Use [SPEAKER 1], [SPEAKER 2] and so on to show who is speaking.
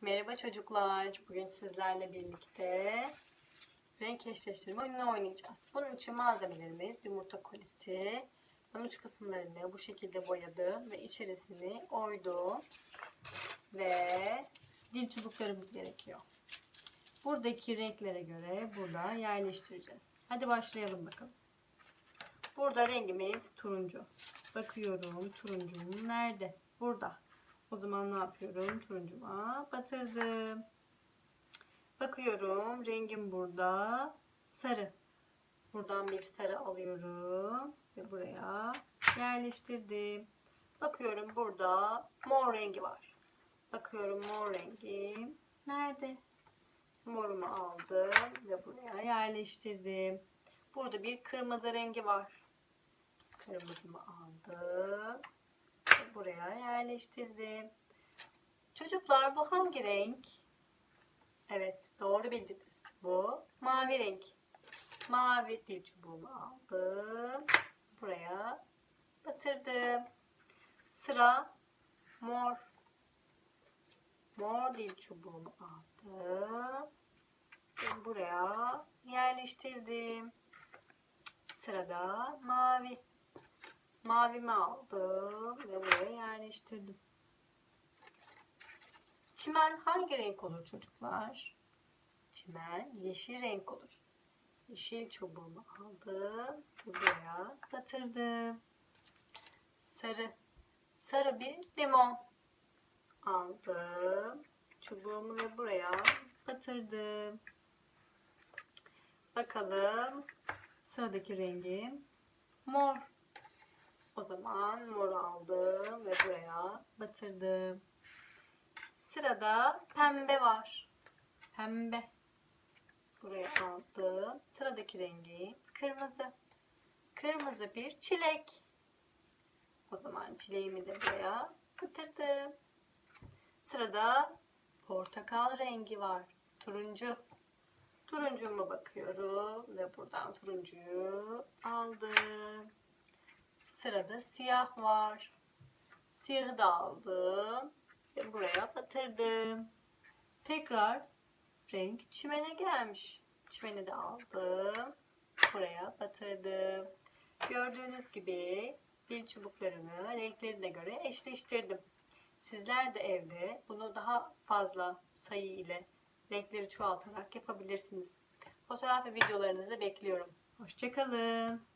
[SPEAKER 1] Merhaba çocuklar. Bugün sizlerle birlikte renk eşleştirme oyununu oynayacağız. Bunun için malzemelerimiz yumurta kolisi. Ben uç kısımlarını bu şekilde boyadım ve içerisini oydum. Ve dil çubuklarımız gerekiyor. Buradaki renklere göre burada yerleştireceğiz. Hadi başlayalım bakalım. Burada rengimiz turuncu. Bakıyorum turuncum nerede? Burada. O zaman ne yapıyorum? Turuncuma batırdım. Bakıyorum rengim burada sarı. Buradan bir sarı alıyorum ve buraya yerleştirdim. Bakıyorum burada mor rengi var. Bakıyorum mor rengim nerede? Morumu aldım ve buraya yerleştirdim. Burada bir kırmızı rengi var. Kırmızımı aldım buraya yerleştirdim. Çocuklar bu hangi renk? Evet doğru bildiniz. Bu mavi renk. Mavi dil çubuğumu aldım. Buraya batırdım. Sıra mor. Mor dil çubuğumu aldım. Buraya yerleştirdim. Sırada mavi. Mavimi aldım ve buraya yerleştirdim. Çimen hangi renk olur çocuklar? Çimen yeşil renk olur. Yeşil çubuğumu aldım. Buraya batırdım. Sarı. Sarı bir limon. Aldım. Çubuğumu ve buraya batırdım. Bakalım. Sıradaki rengim mor. Zaman mor aldım ve buraya batırdım. Sırada pembe var. Pembe. Buraya aldım. Sıradaki rengi kırmızı. Kırmızı bir çilek. O zaman çileğimi de buraya batırdım. Sırada portakal rengi var. Turuncu. Turuncuma bakıyorum ve buradan turuncuyu aldım. Sırada siyah var. Siyahı da aldım ve buraya batırdım. Tekrar renk çimene gelmiş. Çimeni de aldım. Buraya batırdım. Gördüğünüz gibi dil çubuklarını renklerine göre eşleştirdim. Sizler de evde bunu daha fazla sayı ile renkleri çoğaltarak yapabilirsiniz. Fotoğraf ve videolarınızı bekliyorum. Hoşçakalın.